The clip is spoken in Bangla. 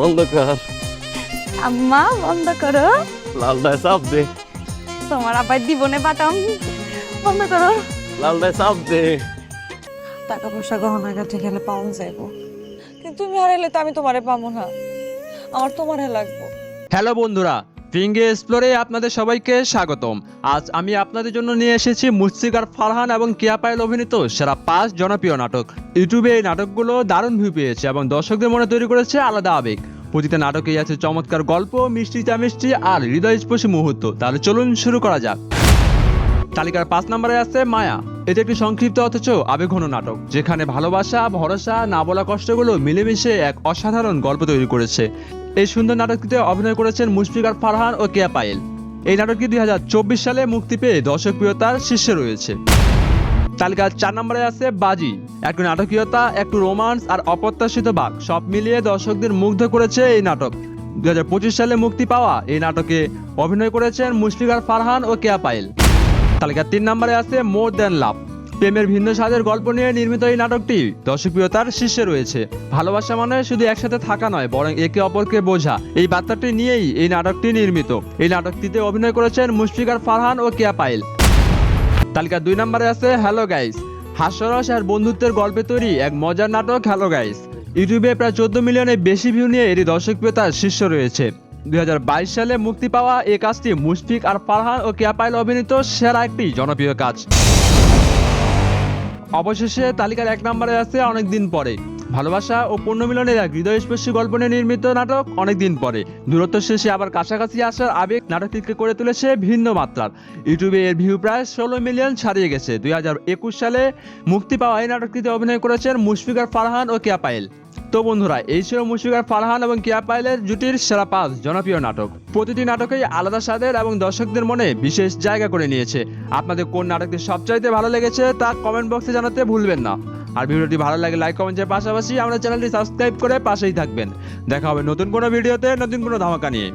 বন্ধ কর আম্মা বন্ধ করো লালটায় চাপ দে। তোমার আবার দিবনে বাটাম বন্ধ করো লালটায় চাপ দে। টাকা পয়সা গহনা গাঠি গেলে পাওয়া যাইব। কিন্তু তুমি হারাইলে তো আমি তোমারে পাবো না। আমার তোমারে লাগবো। হ্যালো বন্ধুরা ফিঙ্গে এক্সপ্লোরে আপনাদের সবাইকে স্বাগতম। আজ আমি আপনাদের জন্য নিয়ে এসেছি মুস্তিকার ফারহান এবং কিয়া পায়েল অভিনীত সেরা পাঁচ জনপ্রিয় নাটক। ইউটিউবে এই নাটকগুলো দারুণ ভিউ পেয়েছে এবং দর্শকদের মনে তৈরি করেছে আলাদা আবেগ। প্রতিটা নাটকেই আছে চমৎকার গল্প, মিষ্টি চা মিষ্টি আর হৃদয়স্পর্শী মুহূর্ত। তাহলে চলুন শুরু করা যাক। তালিকার পাঁচ নম্বরে আছে মায়া। এটি একটি সংক্ষিপ্ত অথচ আবেগঘন নাটক, যেখানে ভালোবাসা, ভরসা, না বলা কষ্টগুলো মিলেমিশে এক অসাধারণ গল্প তৈরি করেছে। এই সুন্দর নাটকটিতে অভিনয় করেছেন মুশফিকার ফারহান ও কেয়া পায়েল। এই নাটকটি দুই হাজার চব্বিশ সালে মুক্তি পেয়ে দর্শকপ্রিয়তার শীর্ষে রয়েছে। তালিকার চার নম্বরে আছে বাজি। একটু নাটকীয়তা একটু রোমান্স আর অপ্রত্যাশিত বাক। সব মিলিয়ে দর্শকদের মুগ্ধ করেছে এই নাটক। দুই হাজার পঁচিশ সালে মুক্তি পাওয়া এই নাটকে অভিনয় করেছেন মুশফিকার ফারহান ও কেয়া পায়েল। তালিকার তিন নম্বরে আছে মোর দ্যান লাভ। প্রেমের ভিন্ন স্বাদের গল্প নিয়ে নির্মিত এই নাটকটি দর্শকপ্রিয়তার শীর্ষে রয়েছে। ভালোবাসা মানে শুধু একসাথে থাকা নয়, বরং একে অপরকে বোঝা। এই বার্তাটি নিয়েই এই নাটকটি নির্মিত। এই নাটকটিতে অভিনয় করেছেন মুশফিকার ফারহান ও কেয়া পায়েল। তালিকার দুই নম্বরে আছে হ্যালো গাইস। হাস্যরস আর বন্ধুত্বের গল্পে তৈরি এক মজার নাটক হ্যালো গাইস। ইউটিউবে প্রায় চোদ্দ মিলিয়নের বেশি ভিউ নিয়ে এটি দর্শকপ্রিয়তার শীর্ষ রয়েছে। দুই হাজার বাইশ সালে মুক্তি পাওয়া এই কাজটি মুশফিক আর ফারহান ও কেয়া পায়েল অভিনীত সেরা একটি জনপ্রিয় কাজ। অবশেষে তালিকার এক নম্বরে আছে অনেকদিন পরে। ভালোবাসা ও পূর্ণমিলনের এক হৃদয়স্পর্শী গল্প নিয়ে নির্মিত নাটক অনেকদিন পরে। দূরত্ব শেষে আবার কাছাকাছি আসার আবেগ নাটকটিকে করে তুলেছে ভিন্ন মাত্রার। ইউটিউবে এর ভিউ প্রায় ষোলো মিলিয়ন ছাড়িয়ে গেছে। দুই হাজার একুশ সালে মুক্তি পাওয়া এই নাটকটিতে অভিনয় করেছেন মুশফিকার ফারহান ও কেয়া তো বন্ধুরা, এই ছিল মুশফিকার ফারহান এবং কেয়া পাইলের জুটির সেরা পাঁচ জনপ্রিয় নাটক। প্রতিটি নাটকেই আলাদা স্বাদের এবং দর্শকদের মনে বিশেষ জায়গা করে নিয়েছে। আপনাদের কোন নাটকটি সবচাইতে ভালো লেগেছে তা কমেন্ট বক্সে জানাতে ভুলবেন না। আর ভিডিওটি ভালো লাগে লাইক কমেন্টের পাশাপাশি আমাদের চ্যানেলটি সাবস্ক্রাইব করে পাশেই থাকবেন। দেখা হবে নতুন কোনো ভিডিওতে নতুন কোনো ধামাকা নিয়ে।